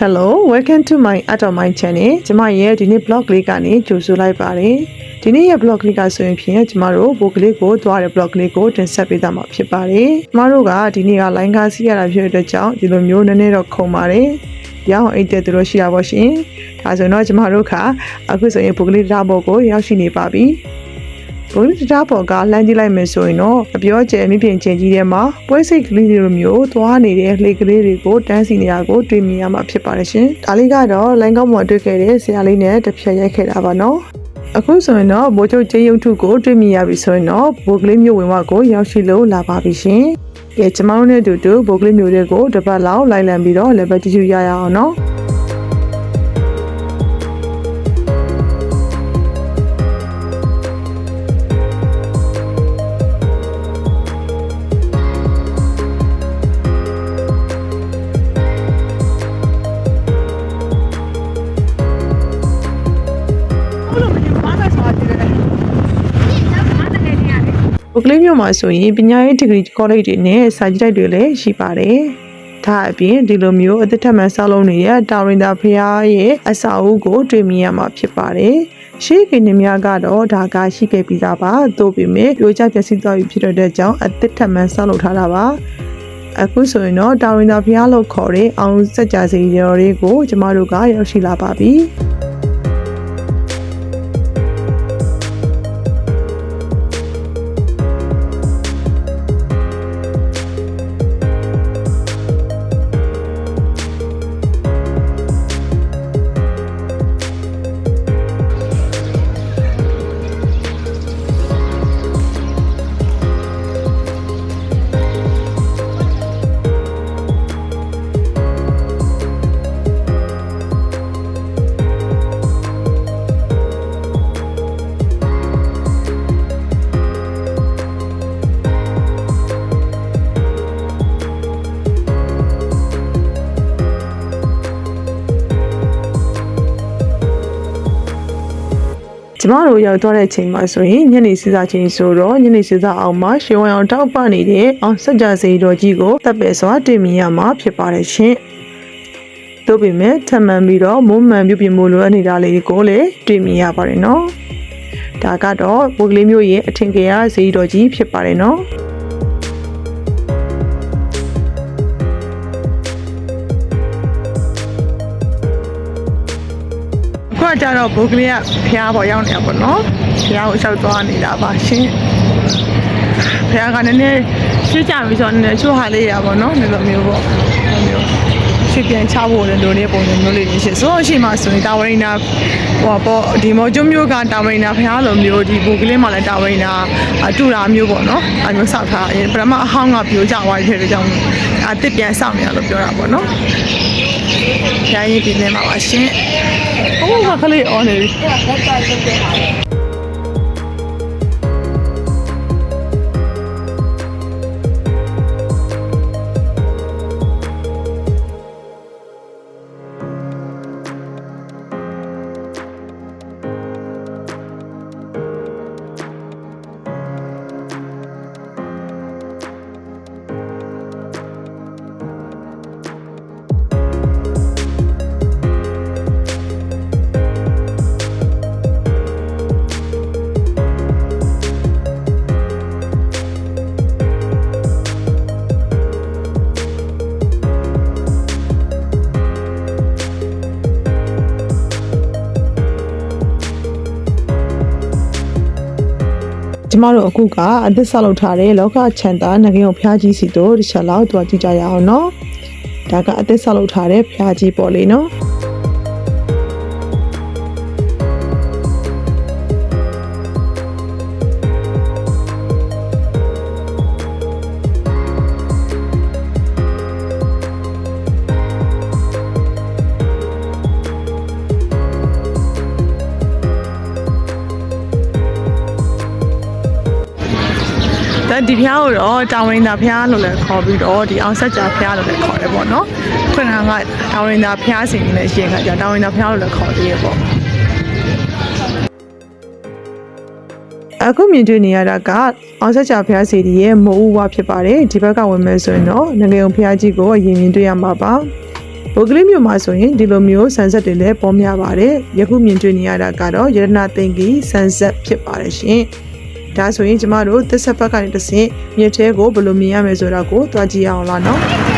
Hello welcome to my art of my channel ကျမရဲ့ဒီနေ့ blog လေးကနေကြိုဆိုလိုက်ပါတယ်ဒီနေ့ရဲ့ blog လေးကဆိုရင်ဖြင့်ကျမတို့ဘိုကလေးကိုသွားတဲ့ blog လေးကိုတင်ဆက်ပေးသွားမှာဖြစ်ပါတယ်ကျမတို့ကဒီနေ့က line ကားစီးရတာဖြစ်တဲ့အတွက်ကြောင့်ဒီလိုမျိုးနည်းနည်းတော့ခုံပါတယ်ရောင်းအိတ်တဲ့သူတို့ရှိတာပေါ့ရှင်ဒါဆိုတော့ကျမတို့ကအခုဆိုရင်ဘိုကလေးတရားဘော်ကိုရောက်ရှိနေပါပြီ ဘုန်းကြီးတရားပေါ်ကလှမ်းကြည့်လိုက်မယ်ဆိုရင်တော့အပြောကျယ်မိပြင်ချင်းကြီးထဲမှာပွဲစိတ်ကလေးတွေလိုမျိုးသွားနေတဲ့လှေကလေးတွေကိုတန်းစီနေတာကိုတွေ့မြင်ရမှာဖြစ်ပါတယ်ရှင်။ဒါလေးကတော့လိုင်းကောင်းပေါ်တွေ့ခဲ့တဲ့ဆရာလေးနဲ့တစ်ဖြတ်ရိုက်ခဲ့တာပါနော်။အခုဆိုရင်တော့ဘိုးချုပ်ကျင်းရုံထုကိုတွေ့မြင်ရပြီဆိုရင်တော့ဘိုကလေးမျိုးဝင်ဝကိုရောက်ရှိလို့လာပါပြီရှင်။ကဲကျမတို့နဲ့အတူတူဘိုကလေးမျိုးတွေကိုတစ်ပတ်လောက်လိုက်လံပြီးတော့ level ကြည့်ကြည့်ရရအောင်နော်။ ပုဂလိမြို့မှာဆိုရင်ပညာရေးဒီဂရီကောလိပ်တွေနဲ့စာကြည့်တိုက်တွေလည်းရှိပါတယ်။ဒါအပြင်ဒီလိုမျိုးအသက်ထက်မှန်ဆောက်လုပ်နေတဲ့တာရင်တာဖရားရဲ့အစာအုပ်ကိုတွေ့မြင်ရမှာဖြစ်ပါတယ်။ရှေးကင်းနေများကတော့ဒါကရှိခဲ့ပြီးသားပါ။သို့ပေမဲ့ပြိုကျပျက်စီးသွားပြီဖြစ်တဲ့ကြောင့်အသက်ထက်မှန်ဆောက်လုပ်ထားတာပါ။အခုဆိုရင်တော့တာရင်တာဖရားလို့ခေါ်တဲ့အောင်စက်ကြစီရော်တွေကိုကျမတို့ကရောက်ရှိလာပါပြီ။ ကျမတို့ရောက်သွားတဲ့အချိန်မှာဆိုရင်ညနေစီးစားချိန်ဆိုတော့ညနေစီးစားအောင်မှာရှင်ဝမ်အောင်တောက်ပနေတဲ့အောင်စัจ जा စေတော်ကြီးကိုတပ်ပယ်စွာတင်မြင်ရမှာဖြစ်ပါတယ်ရှင်။တို့ပေမဲ့ထပ်မံပြီးတော့မုံမှန်ပြုပြင်မှုလိုအပ်နေတာလေးကိုလည်းတွေ့မြင်ရပါတယ်နော်။ဒါကတော့ဘုတ်ကလေးမျိုးရဲ့အထင်ကရစေတော်ကြီးဖြစ်ပါတယ်နော်။ ကကြတော့ဘုတ်ကလေးကဖះပေါ်ရောက်နေတာပေါ့နော်ဖះကိုလျှောက်သွားနေတာပါရှင်ဖះကလည်းနည်းနည်းရှင်းကြပြီဆိုတော့နည်းနည်းချို့ဟာလေးရပါတော့ဒီလိုမျိုးပေါ့ဒီလိုမျိုးရှင်းပြန်ချဖို့လည်းလိုနေပုံစံမျိုးလေးရှင်ဆိုတော့ရှိမှဆိုရင်တာဝရိနာဟိုပေါ့ဒီမော်ကျွန်းမျိုးကတာဝရိနာဖះလိုမျိုးဒီဘုတ်ကလေးမှလည်းတာဝရိနာအတူတာမျိုးပေါ့နော်အဲမျိုးစောက်ထားရင်ပထမအဟောင်းကပြိုကျသွားပြီဖြစ်တဲ့ကြောင့်အတစ်ပြန်စောက်နေရလို့ပြောတာပေါ့နော်ဖះရင်ပြင်းနေမှာပါရှင်။ အိုးငါကလေးအော် ကျမတို့အခုကအသစ်ဆောက်လုပ်ထားတဲ့လောကချန်တာငကင်းကိုဖျားကြီးစီတို့တစ်ချက်လောက်တွားကြည့်ကြရအောင်နော်။ဒါကအသစ်ဆောက်လုပ်ထားတဲ့ဖျားကြီးပေါ့လေနော်။ ဒါဒီဖျားကိုတော့တောင်ရင်သာဖျားလို့လည်းခေါ်ပြီးတော့ဒီအောင်ဆက်ကြာဖျားလို့လည်းခေါ်တယ်ပေါ့နော်ခုနကတောင်ရင်သာဖျားစီနေလည်းရှိရင်ခါကျတောင်ရင်သာဖျားလို့လည်းခေါ်သေးရပေါ့အခုမြင်တွေ့နေရတာကအောင်ဆက်ကြာဖျားစီဒီရဲ့မိုးဦးဝဖြစ်ပါတယ်ဒီဘက်ကဝင်မယ်ဆိုရင်တော့ငငယ်ုံဖျားကြီးကိုအရင်မြင်တွေ့ရမှာပါဘိုကလေးမြို့မှာဆိုရင်ဒီလိုမျိုးဆန်ဆက်တွေလည်းပေါ်များပါတယ်ယခုမြင်တွေ့နေရတာကတော့ရတနာသိင်္ဂီဆန်ဆက်ဖြစ်ပါတယ်ရှင် ဒါဆိုရင်ကျမတို့သစ္စာဘက်ကနေတစ်ဆင့်မြစ်ထဲကိုဘယ်လိုမြင်ရမလဲဆိုတာကိုသွားကြည့်အောင်လားနော်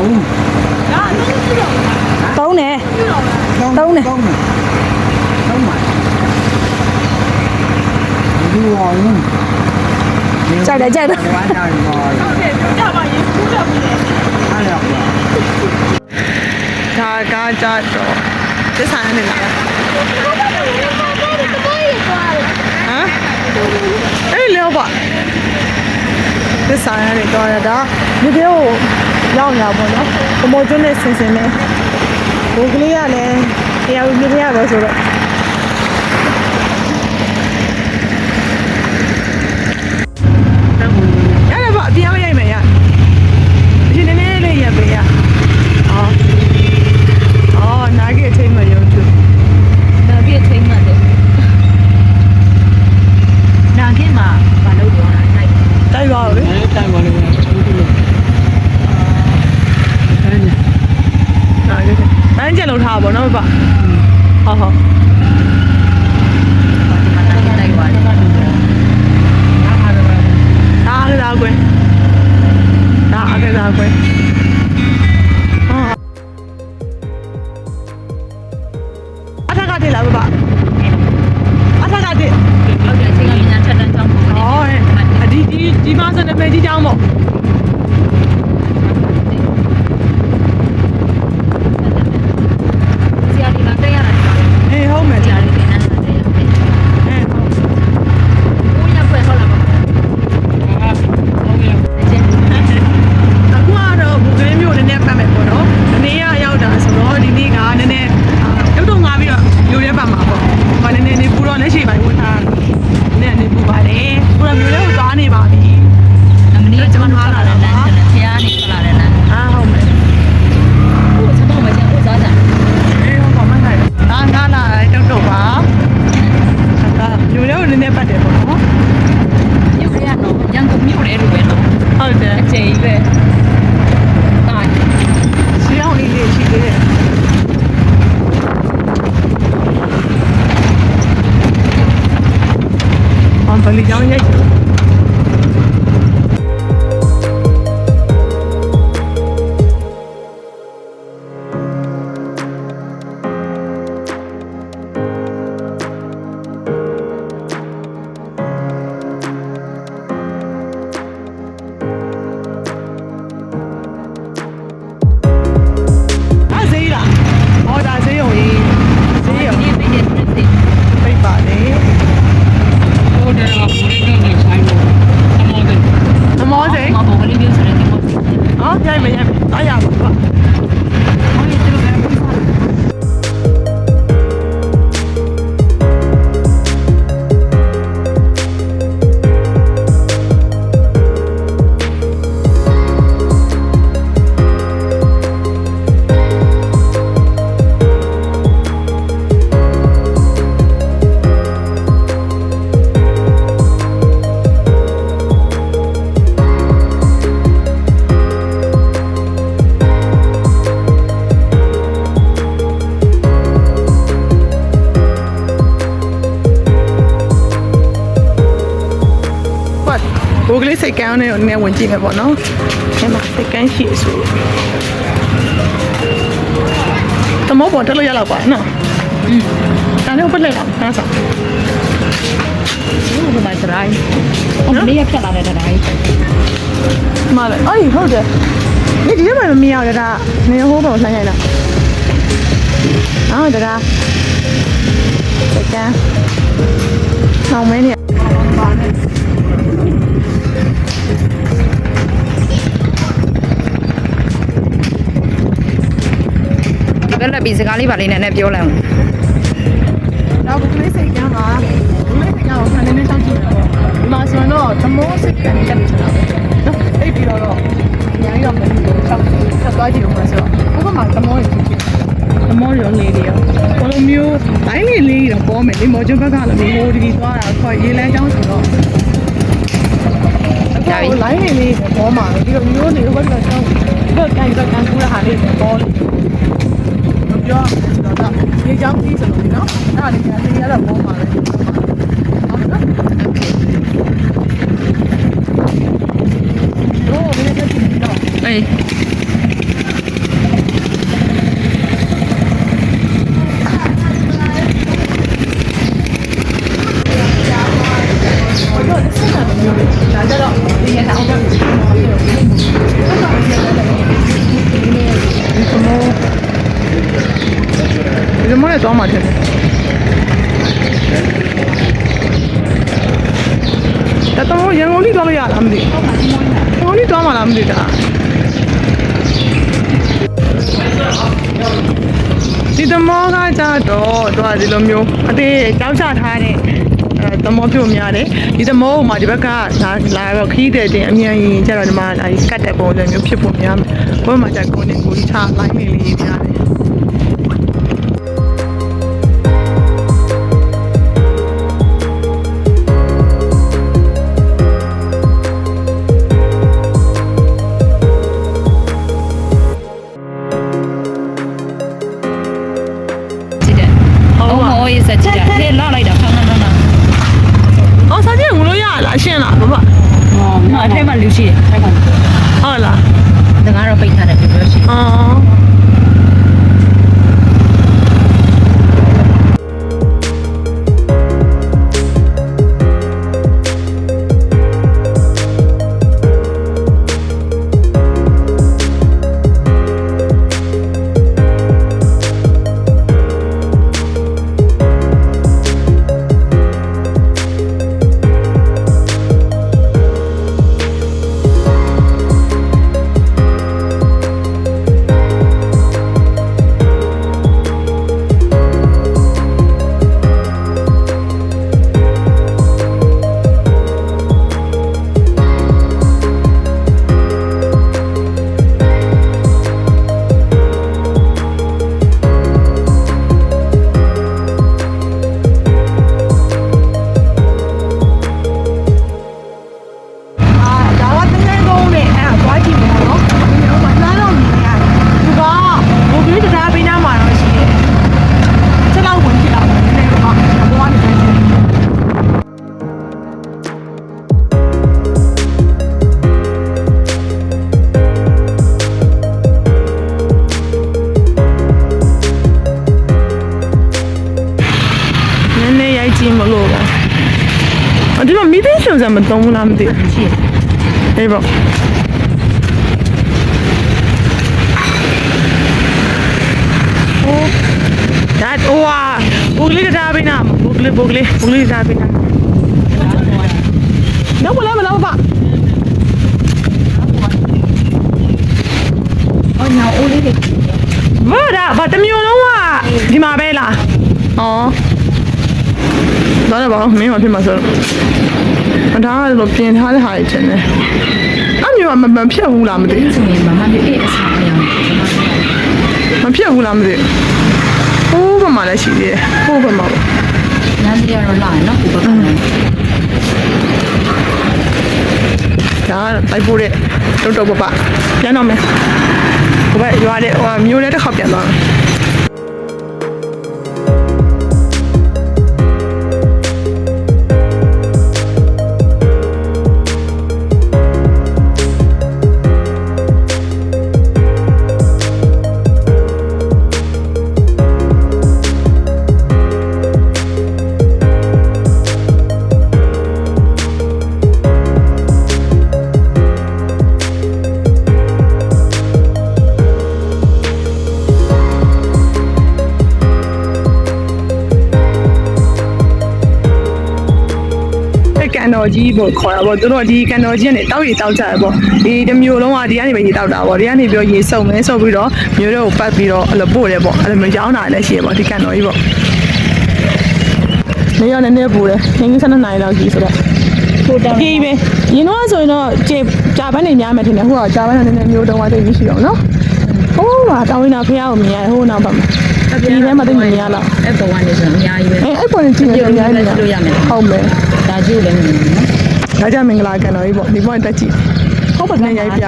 မျိုးအောင်သုံးတယ်သုံးသုံးမယ်သုံးမယ်ဒီအောင်ကြိုက်တယ်ကြိုက်တယ်ဝမ်းသာရောဟုတ်ကဲ့ကြပါရင်ကူးတော့ပြီအားရပါဒါကကြတော့သစ္စာနဲ့လားဟမ်အဲ့လေဘာသစ္စာနဲ့တော့ရတာဒီထဲကို ရောက်လာပေါ့နော်ဘမောကျွန်းနဲ့ဆင်ဆင်နဲ့ဘိုးကလေးကလည်းတရားဝင်ပြရပါဆိုတော့ အထက်ကတည်းလားဗျအထက်ကတည်းဟုတ်တယ်အချိန်ကမြန်မြန်ထက်တန်းချောင်းပုံနေဟောအဒီဒီဒီမှာဆိုနေမယ်ဒီကြောင်းပေါ့ ဆရာဒီမှာတက်ရတာဒီမှာ အေးဟုတ်မယ် ဆရာဒီကနေ့တက်ရတယ် အေးဟုတ် ကိုရဖွဲ့ဟုတ်လားမဟုတ်အကျဉ်း အခုကတော့ဘူကလေးမျိုးနည်းနည်းပတ်မယ်ပေါ့နော်။ဒီနေ့ကရောက်တာဆိုတော့ဒီနေ့ကနည်းနည်းရုပ်တော့ငါပြီးတော့မျိုးရဲပတ်မှာပေါ့။ဘာနည်းနည်းနေပူတော့လက်ရှိပိုင်းဝင်ထားနည်းနည်းနေပူပါတယ်။ပူတော့မျိုးရဲကိုသွားနေပါပြီ အမနီးကျွန်တော်လာတယ်လမ်းကျန်ဆရာနေထွက်လာတယ်လမ်း ။အားဟုတ်မယ် ကိုစတော့မကျန်ကိုစားကြ ။အေးဟုတ်ပါမှန်းတယ်။ဒါငါလာတုတ်တော့ပါ။ဒါမျိုးရဲကိုနည်းနည်းပတ်တယ်ပေါ့နော် မြို့ရတော့ရန်ကုန်မြို့ရဲလိုပဲနော် ။ဟုတ်တယ် အချိန်ပဲတာ ။ရှင်းအောင်လေးလေးရှိသေးတယ်။ အမ်ဘလီကြောင်း စိတ်ကန်းနဲ့နည်းနည်းဝင်ကြည့်မယ်ပေါ့နော်။ဒီမှာစိတ်ကန်းရှိဆိုတမောပေါ်တက်လို့ရတော့ပါနော်။อืมဒါလည်းပတ်လိုက်ပါနားဆောင်။ဘာမှတရိုင်း။အမေရပြလာတဲ့တရိုင်း။မာလေ။အေးဟုတ်တယ်။ဒီဒီထဲမှာမမြင်ရတော့ဒါနင်းဟိုးပေါ်လှမ်းရိုက်တာ။အော်ဒါကစိတ်ကန်း။ဆောင်မင်းနေ။ဘာနဲ့ ဘက်လက်ပြီးစကားလေးပါလေးနဲ့နဲ့ပြောလိုက်အောင်ဒါဘူးကလေးစိတ်ကမ်းပါဘူးလေးစိတ်ကမ်းကိုခံနေနေချောက်ကြည့်တာပေါ့ဒီမှာဆိုရင်တော့သမောစိတ်ကမ်းနေတက်နေချင်တာပေါ့နော်အိပ်ပြီးတော့တော့ညာရောမလို့ချောက်ဆက်သွားကြည့်ဦးမှာဆိုတော့ဘုကမှာသမောရကြည့်ကြည့်သမောရောလေးတွေရောဘလိုမျိုးတိုင်းလေးလေးတော့ပေါ်မယ်လေမော်ကျွန်းဘက်ကလည်းမျိုးဒီသွားတာခေါ်ရေလန်းချောင်းဆိုတော့ အခုလိုင်းလေးလေးပေါ်မှာဒီလိုမျိုးတွေဘက်ကချောင်းဘက်ကန်ဘက်ကန်ကူးရဟာလေးပေါ်လို့ မပြောရမယ်ဆိုတော့ဒါရေချောင်းကြီးဆိုလို့နော်အဲ့ဒါလေးကအတင်းရတော့ပေါ်ပါလေဟုတ်နော်โอเคโอ้ไม่ได้ก็จริงเนาะ အေး ဒါ န်လေးတော့မှလားမသိတာ။ဒီသမောကကြတော့သူကဒီလိုမျိုးအသေးကြောက်ချထားတဲ့အဲသမောပြုတ်များတယ်ဒီသမောကိုမှဒီဘက်ကလာလာတော့ခီးတဲ့တင်အမြန်ရင်ကျတော့ဒီမှာအဲဒီကတ်တဲ့ပုံစံမျိုးဖြစ်ပုံများမယ်ဘယ်မှာကြကိုနေကိုချလိုင်းနေလေးများတယ် ဘဘဟောနော်အထက်မှာလူရှိတယ်အဲ့ကောင်ဟုတ်လားတကားတော့ပိတ်ထားတယ်ပြောရှိ။အော်အာ မီးသိရှင်စံမသုံးဘူးလားမသိဘူးရှိတယ်အေးပေါ့โอ้ဒါဟိုဟာဘူကလေးတရားပေးနာဘူကလေးဘူကလေးဘူကလေးတရားပေးနာတော့ဘလာဘလာပါဟောညာအိုးလေးတွေဘာဒါဘာတမျိုးလုံးကဒီမှာပဲလားဩတော့တော့ဘာမင်းမဖြစ်မှာဆိုတော့ ဒါကတော့ပြင်ထားတဲ့ဟာတွေတင်တယ်အဲ့မျိုးကမမဖြတ်ဘူးလားမသိဘူးဆိုရင်မမလေးအေးအစားအရောင်မဖြစ်ဘူးလားမသိဘူးဟိုးဘက်မှာလည်းရှိသေးတယ်ဟိုးဘက်မှာပေါ့လမ်းကြီးကတော့လာရနော်ကိုဘက်ကလည်းဒါကတိုက်ဖို့တဲ့တော်တော်ပပပြန်တော့မယ်ဟိုဘက်ရွာတဲ့ဟိုမျိုးတဲ့တစ်ခါပြန်သွားမယ် တော်ကြီးပေါ့ခေါ်တာပေါ့သူတို့ဒီကန်တော်ကြီးကနေတောက်ရီတောက်ကြရပေါ့ဒီတစ်မျိုးလုံးကဒီကနေပဲရေတောက်တာပေါ့ဒီကနေပြီးတော့ရေစုံမဲစုံပြီးတော့မျိုးတွေကိုပတ်ပြီးတော့အဲ့လိုပို့တယ်ပေါ့အဲ့လိုမျိုးရောင်းတာလည်းရှိရပေါ့ဒီကန်တော်ကြီးပေါ့နေရနည်းနည်းပူတယ်ငင်းငင်း12နာရီလောက်ကြီးဆိုတော့ကိုတောင်းပြေးပဲရင်တော့ဆိုရင်တော့ကျေဂျာပန်နေများမယ်ထင်တယ်ဟိုကဂျာပန်ကနည်းနည်းမျိုးတုံးသွားသိရှိတော့နော်ဟိုးမှာတောင်းနေတာဖះကိုမြင်ရတယ်ဟိုးနောက်ပါမှာဒီထဲမှာသိမြင်ရလားအဲ့ဘဝနေဆိုအများကြီးပဲအဲအဲ့ပေါ်နေကြည့်နေအများကြီးလို့ရမယ်ဟုတ်မယ် ဒါကြည့်လို့လည်းမမြင်ဘူးနော်ဒါကြမင်္ဂလာကန်တော်ကြီးပေါ့ဒီပေါ်တက်ကြည့်ဟုတ်ပါနဲ့ရိုက်ပြ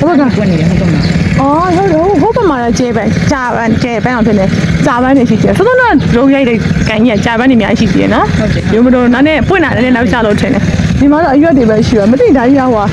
ဟုတ်ပါကကွနေတယ်ဟုတ်ကဲ့အော်ဟုတ်တော့ဟုတ်ပါမှာကျေပဲဂျာပန်ကျေပန်အောင်ဖြစ်နေဂျာပန်နေရှိတယ်ဆိုတော့တော့ရိုးရိုက်တဲ့ကန်ကြီးကဂျာပန်နေအများကြီးရှိသေးတယ်နော်ရုံမတော်နားနဲ့ပွင့်လာတယ်နောက်ချလို့ထင်တယ်ဒီမှာတော့အရွက်တွေပဲရှိရမသိဒါကြီးကဟို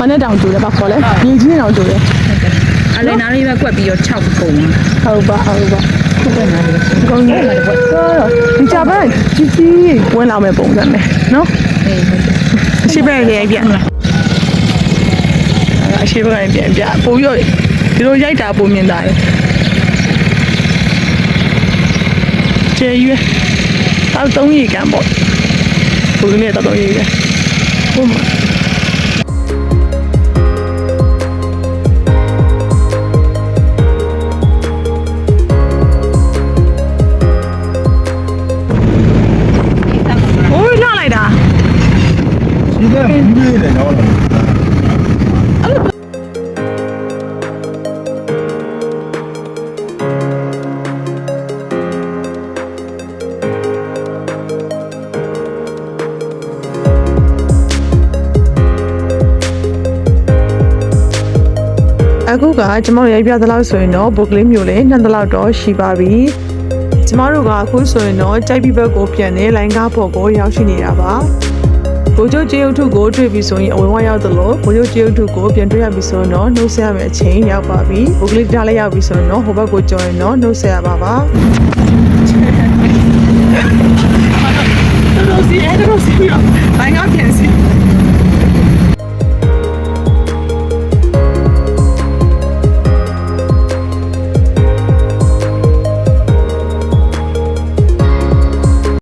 မနဲ့တောင်တူတယ်ပါခေါ်လဲမြေကြီးနဲ့တောင်တူတယ်အလဲနားလေးပဲကွက်ပြီးတော့6ပုံဟုတ်ပါဟုတ်ပါဟု တ်ကဲ့နားလေးဒီကောင်ကြီးဆိုတော့ဒီဂျာပန်ကြီးကြီးဝင်လာမဲ့ပုံစံပဲနော်အေးဟုတ်ကဲ့အရှိဘက်ရိုက်ပြအရှိဘက်ရိုက်ပြပြပို့ရဒီလိုရိုက်တာပုံမြင်တာလေကျေရွယ်တောက်သုံးရေကန်ပေါ့ပုံလေးတောက်သုံးရေကန်ဟုတ်မှာ ကကျမတို့ရိုက်ပြသလောက်ဆိုရင်တော့ဘုတ်ကလေးမျိုးလေးနှစ်သလောက်တော့ရှိပါပြီကျမတို့ကအခုဆိုရင်တော့ကြိုက်ပြီးဘက်ကိုပြန်နေလိုင်းကားပေါ်ကိုရောက်ရှိနေတာပါဘိုးကျုပ်ကျေးဥထုကိုတွေ့ပြီဆိုရင်အဝင်ဝရောက်သလိုဘိုးကျုပ်ကျေးဥထုကိုပြန်တွေ့ရပြီဆိုရင်တော့နှုတ်ဆက်ရမယ့်အချိန်ရောက်ပါပြီဘုတ်ကလေးတားလိုက်ရောက်ပြီဆိုရင်တော့ဟိုဘက်ကိုကြော်ရင်တော့နှုတ်ဆက်ရပါပါတော်တော်စီအဲ့တော်စီရောဘိုင်းကပြန်စီ